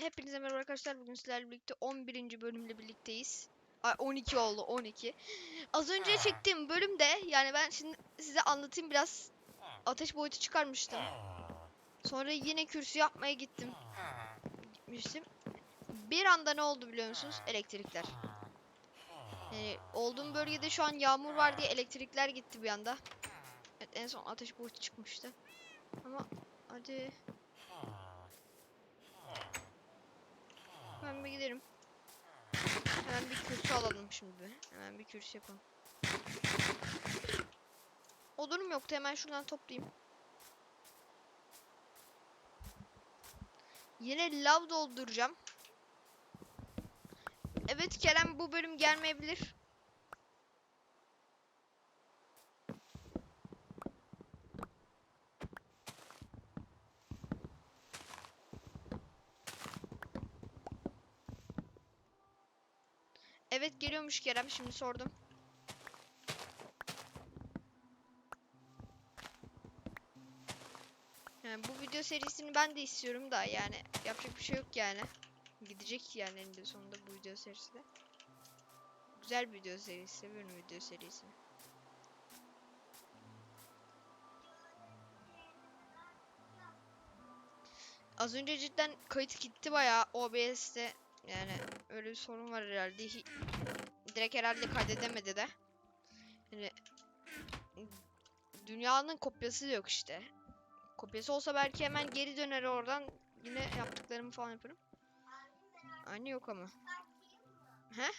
Hepinize merhaba arkadaşlar. Bugün sizlerle birlikte 11. bölümle birlikteyiz. Ay 12 oldu 12. Az önce çektiğim bölümde yani ben şimdi size anlatayım biraz ateş boyutu çıkarmıştım. Sonra yine kürsü yapmaya gittim. Gitmiştim. Bir anda ne oldu biliyor musunuz? Elektrikler. Yani olduğum bölgede şu an yağmur var diye elektrikler gitti bir anda. Evet en son ateş boyutu çıkmıştı. Ama hadi Ben bir giderim. Hemen bir kürsü alalım şimdi. Hemen bir kürsü yapalım. Odunum yoktu hemen şuradan toplayayım. Yine lav dolduracağım. Evet Kerem bu bölüm gelmeyebilir. Geliyormuş Kerem şimdi sordum. Yani bu video serisini ben de istiyorum da yani yapacak bir şey yok yani. Gidecek yani eninde sonunda bu video serisi de. Güzel bir video serisi, seviyorum video serisini. Az önce cidden kayıt gitti bayağı OBS'te. Yani öyle bir sorun var herhalde. Hi- direkt herhalde kaydedemedi de. Yani dünyanın kopyası yok işte. Kopyası olsa belki hemen geri döner oradan yine yaptıklarımı falan yaparım. Aynı yok ama. He?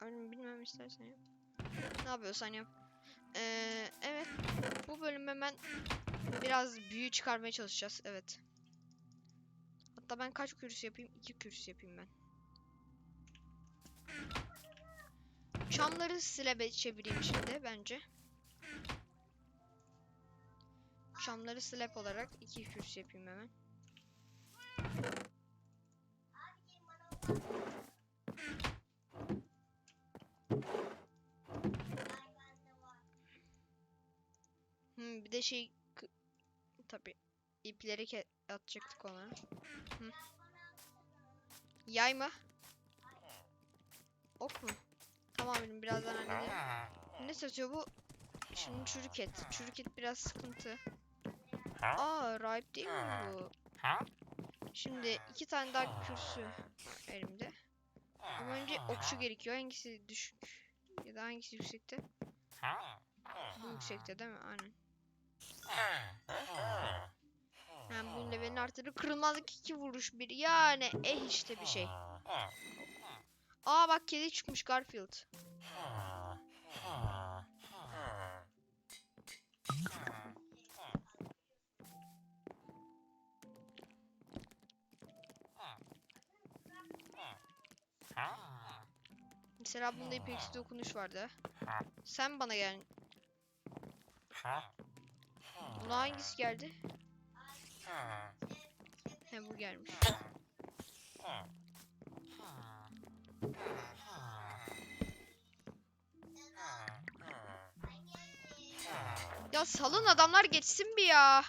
Aynı bilmem istersen yap. Ne yapıyorsan yap. Ee, evet. Bu bölüm hemen biraz büyü çıkarmaya çalışacağız. Evet. Hatta ben kaç kürsü yapayım? İki kürsü yapayım ben. Çamları slab'e çevireyim şimdi bence. Çamları slab olarak iki kürsü yapayım hemen. Hmm, bir de şey tabi ipleri atacaktık ona. Hı. Yay mı? Ok mu? Tamam benim birazdan hallederim. Ne satıyor bu? Şimdi çürük et. Çürük et biraz sıkıntı. Aa rahip değil mi bu? Şimdi iki tane daha kürsü elimde. Ama önce okçu gerekiyor. Hangisi düşük? Ya da hangisi yüksekte? Bu yüksekte değil mi? Aynen. Yani bunun levelini arttırır. Kırılmazlık iki vuruş bir. Yani eh işte bir şey. Aa bak kedi çıkmış Garfield. Mesela bunda ipeksi dokunuş vardı. Sen bana gel. Buna hangisi geldi? He bu gelmiş. Ya salın adamlar geçsin bir ya.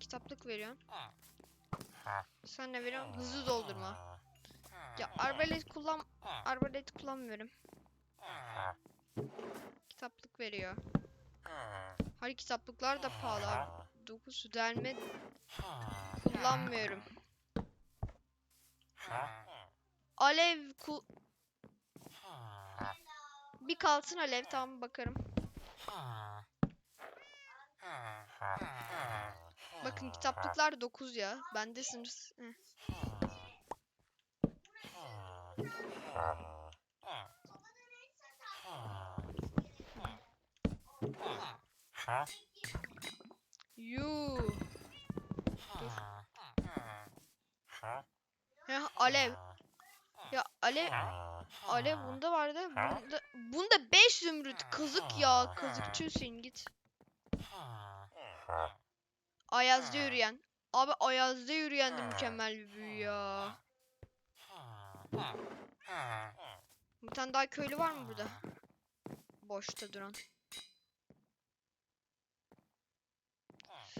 Kitaplık veriyorsun. Sen ne veriyorsun? Hızlı doldurma. Ya arbalet kullan arbalet kullanmıyorum. Kitaplık veriyor. Hayır kitaplıklar da pahalı. 9 delme kullanmıyorum. Alev kul bir kalsın alev tamam bakarım. Bakın kitaplıklar 9 ya. Bende sınırsız. Heh. Yuu. Heh, alev. Ya alev. Alev bunda vardı. Bunda, bunda 5 zümrüt. Kazık ya. Kazıkçı Hüseyin git. Ayaz'da yürüyen. Abi Ayaz'da yürüyen de mükemmel bir büyü ya. Bir tane daha köylü var mı burada? Boşta duran.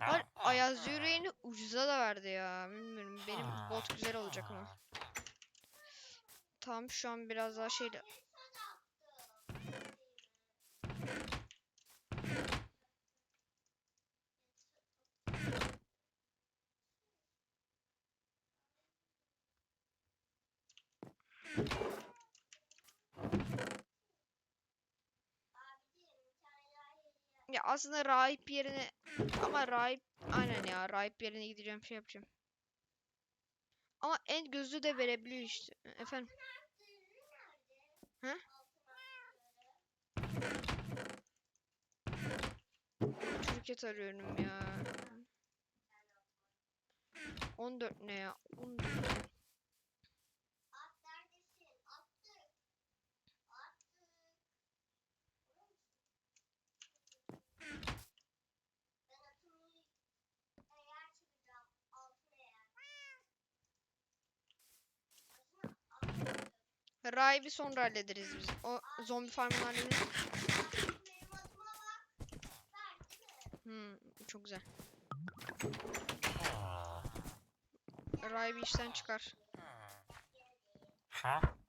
Var Ayaz yüreğini ucuza da verdi ya. Bilmiyorum benim bot güzel olacak ama. Tamam şu an biraz daha şeyle. Aslında rahip yerine ama rahip aynen ya rahip yerine gideceğim şey yapacağım. Ama en gözü de verebiliyor işte. Efendim. He? Şirket arıyorum ya. 14 ne ya? 14. Rahibi sonra hallederiz biz. O zombi farmını hallederiz. Hmm, çok güzel. Rahibi işten çıkar.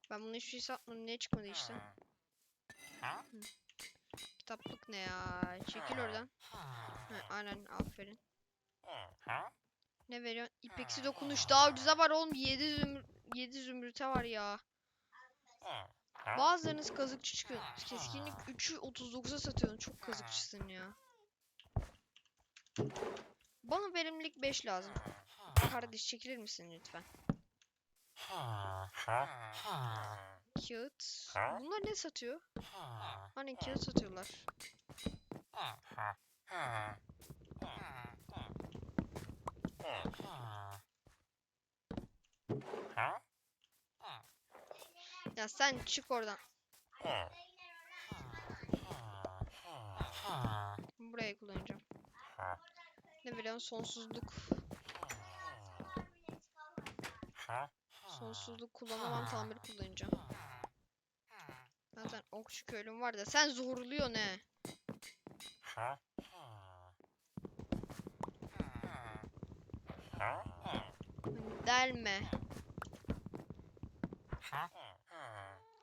Ben bunu hiçbir şey satmadım. Niye çıkmadı işte? Kitaplık ne ya? Çekil oradan. He, aynen aferin. Ne veriyorsun? İpeksi dokunuş daha ucuza var oğlum. 7 zümrüt 7 zümrüte var ya. Bazılarınız kazıkçı çıkıyor. Keskinlik 3'ü 39'a satıyorsun. Çok kazıkçısın ya. Bana verimlilik 5 lazım. Kardeş çekilir misin lütfen? Kağıt. Bunlar ne satıyor? Hani kağıt satıyorlar. Ya sen çık oradan. Buraya kullanacağım. Ne biliyorsun sonsuzluk. Sonsuzluk kullanamam tamir kullanacağım. Zaten okçu köylüm var da sen zorluyor ne? Delme.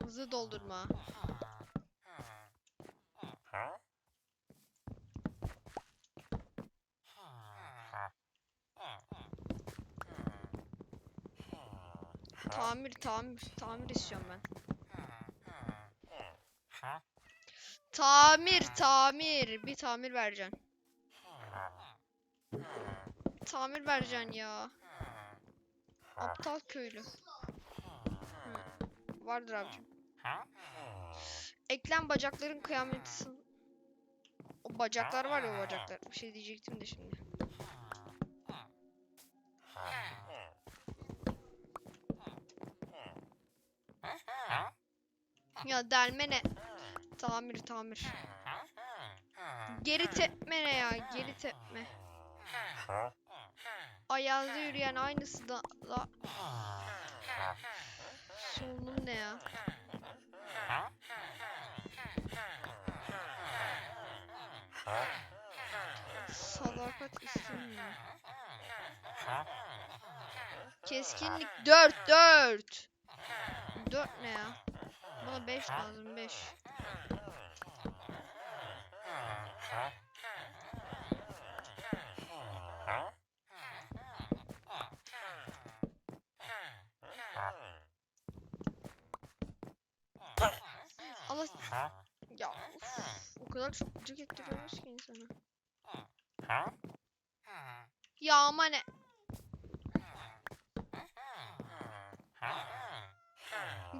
Hızlı doldurma. Tamir tamir tamir istiyorum ben. Tamir tamir bir tamir vereceksin. Tamir vereceksin ya. Aptal köylü. Vardır abicim. Eklem bacakların kıyameti. O bacaklar var ya o bacaklar. Bir şey diyecektim de şimdi. Ya delme ne? Tamir tamir. Geri tepme ne ya? Geri tepme. Ayazda yürüyen aynısı da, da. Solunum ne ya? Sadakat istemiyor. Keskinlik 4 4. 4 ne ya? Bana 5 lazım 5. Allah ya uf, o kadar çok gıcık ettiriyormuş ki insana. Ya ama ne?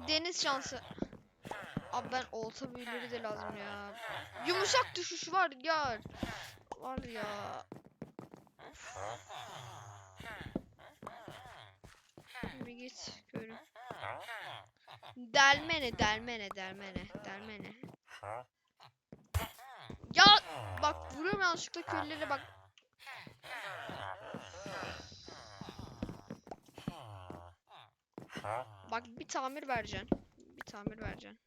Deniz şansı. Abi ben olta büyüleri de lazım ya. Yumuşak düşüş var ya. Var ya. Bir git görün. Delmene, delmene, delmene, delmene. Ya bak vuruyorum yanlışlıkla köylere bak. Bak bir tamir vereceksin. Bir tamir vereceksin.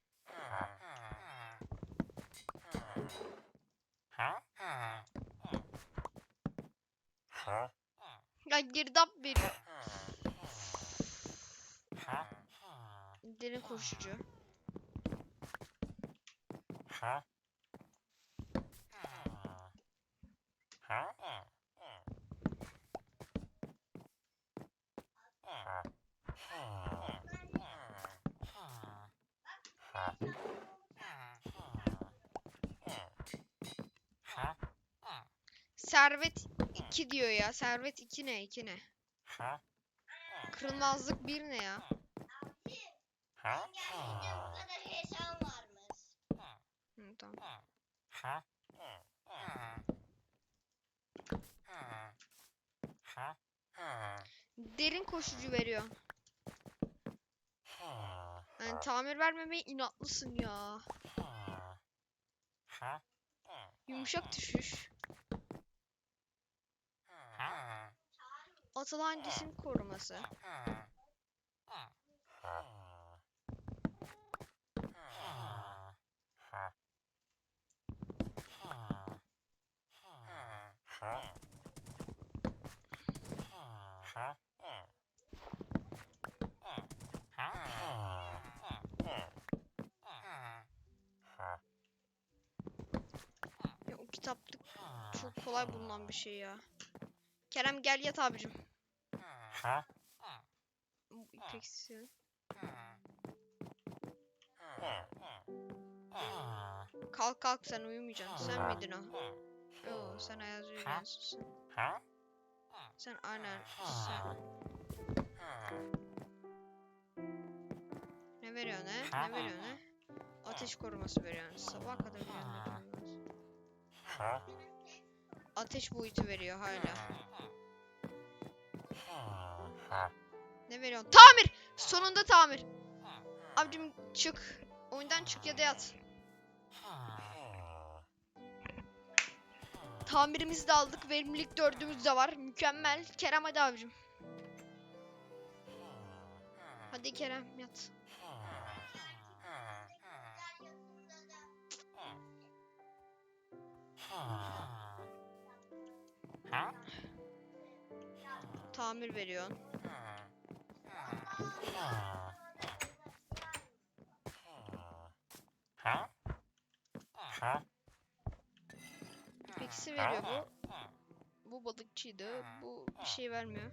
Lan girdap veriyor. Derin koşucu. Servet 2 diyor ya. Servet 2 ne? 2 ne? Kırılmazlık 1 ne ya? Geldiğinde bu kadar heyecan varmış. Hı, tamam. Derin koşucu veriyor. Yani tamir vermemeye inatlısın ya. Yumuşak düşüş. Atılan cisim koruması. O kitaplık çok kolay bulunan bir şey ya. Kerem gel yat abicim. Bu ipeksi. Kalk kalk sen uyumayacaksın. Sen miydin o? Yo sen Ayaz uyuyacaksın sen. Aynen sen. Ne veriyor ne? Ne veriyor ne? Ateş koruması veriyor. Sabah kadar uyanmak Ateş boyutu veriyor hala. Ne veriyorsun? Tamir! Sonunda tamir. Abicim çık. Oyundan çık ya da yat. Tamirimizi de aldık. Verimlilik dördümüz de var. Mükemmel. Kerem hadi abicim. Hadi Kerem yat. Tamir veriyorsun. Eksi veriyor bu. Bu balıkçıydı. Bu bir şey vermiyor.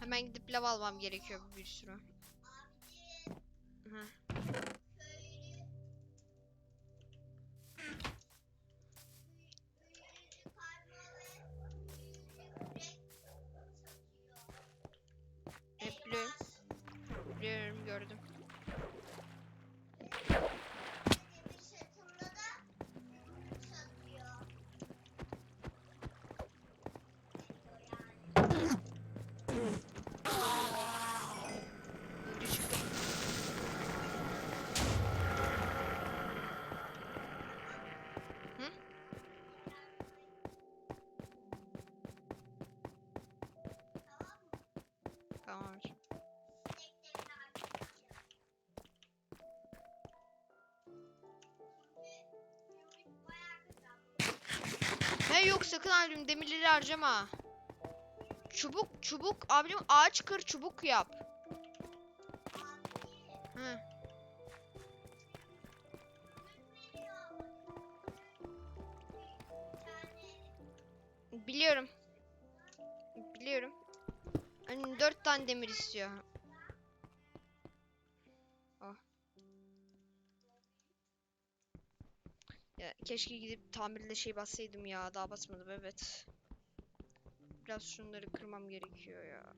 Hemen gidip lav almam gerekiyor bir sürü. Tamam. He yok sakın abim demirleri harcama. Çubuk çubuk abim ağaç kır çubuk yap. Hı. Biliyorum. Biliyorum. Hani dört tane demir istiyor. Oh. Ya keşke gidip tamirle şey bassaydım ya. Daha basmadım evet. Biraz şunları kırmam gerekiyor ya.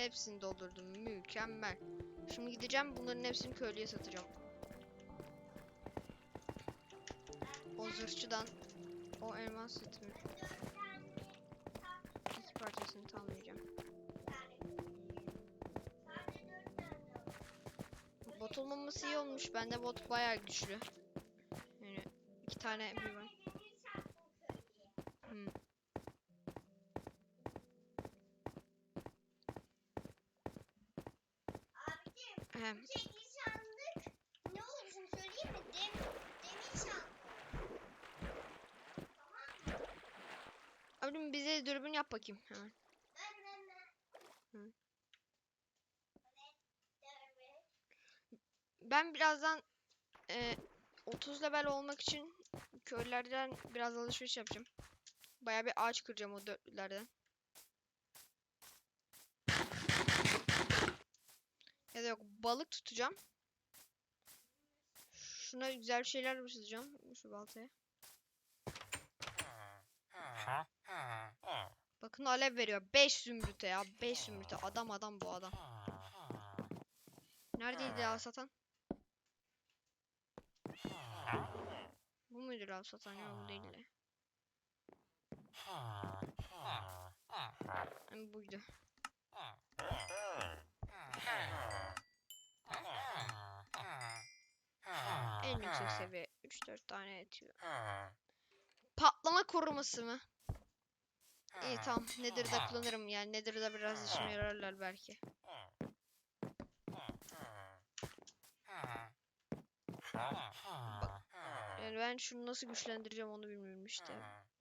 Hepsini doldurdum. Mükemmel. Şimdi gideceğim bunların hepsini köylüye satacağım. O zırhçıdan o elmas setimi iki parçasını tamamlayacağım. Bot olmaması iyi olmuş. Bende bot bayağı güçlü. Yani iki tane bir var. Hmm. Sandık ne söyleyeyim mi? Dem, demir sandık. Tamam mı? Abim bize dürbün yap bakayım hemen. Hı. Ver. Ben birazdan e, 30 level olmak için köylerden biraz alışveriş yapacağım. Bayağı bir ağaç kıracağım o dörtlülerden. Ya da yok balık tutacağım. Şuna güzel bir şeyler yapacağım şu baltaya. Bakın alev veriyor. 5 zümrüte ya. 5 zümrüte. Adam adam bu adam. Neredeydi ya satan? Bu muydu ya satan ya bu değil de. Yani buydu. En yüksek seviye 3-4 tane yetiyor. Patlama koruması mı? İyi tamam. Nether'da kullanırım yani. Nether'da biraz işime yararlar belki. Yani ben şunu nasıl güçlendireceğim onu bilmiyorum işte.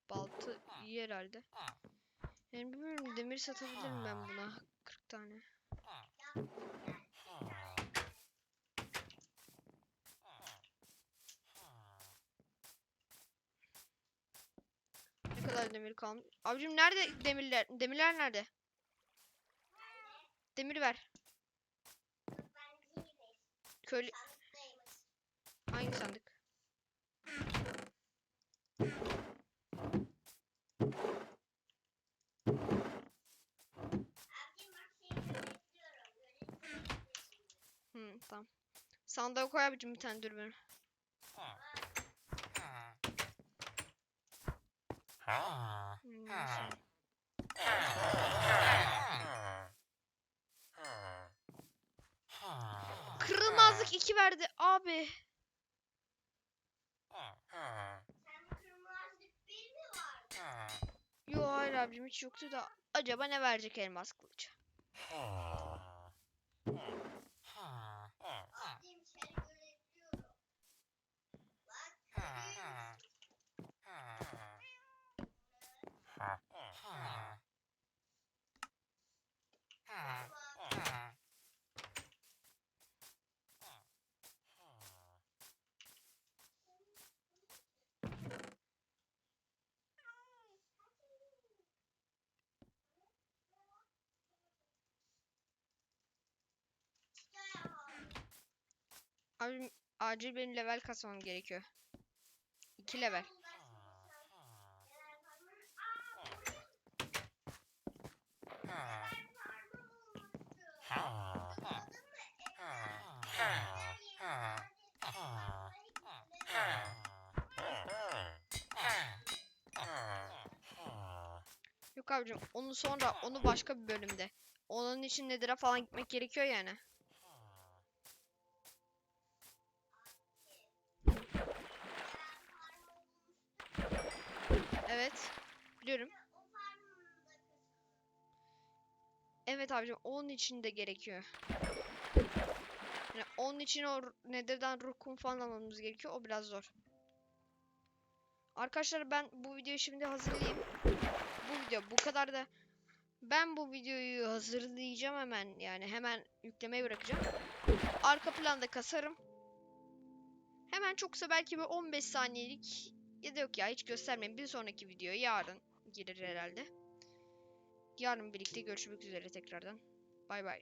Baltı iyi herhalde. Yani bilmiyorum demir satabilirim ben buna. 40 tane. Ne kadar demir kalmış? Abicim nerede demirler? Demirler nerede? Demir ver. Sandıktayız. hangi sandık? Hı tamam. Sandığa koy abicim bir tane dürbün. Hmm, neyse. Kırılmazlık 2 verdi abi. Yo hayır abicim hiç yoktu da. Acaba ne verecek elmas kılıç? Abicim seni görebiliyorum. Bak görüyor musun? Bak, şuraya bak. Abicim acil benim level kasmam gerekiyor. 2 level. Yok abicim onu sonra onu başka bir bölümde. Onun için Nether'a falan gitmek gerekiyor yani. Evet abicim onun için de gerekiyor. Yani onun için o Nether'dan ruh kum falan almamız gerekiyor. O biraz zor. Arkadaşlar ben bu videoyu şimdi hazırlayayım. Bu video bu kadar da ben bu videoyu hazırlayacağım hemen yani hemen yüklemeye bırakacağım. Arka planda kasarım. Hemen çoksa belki bir 15 saniyelik ya da yok ya hiç göstermeyeyim. Bir sonraki video yarın girer herhalde. Yarın birlikte görüşmek üzere tekrardan. Bay bay.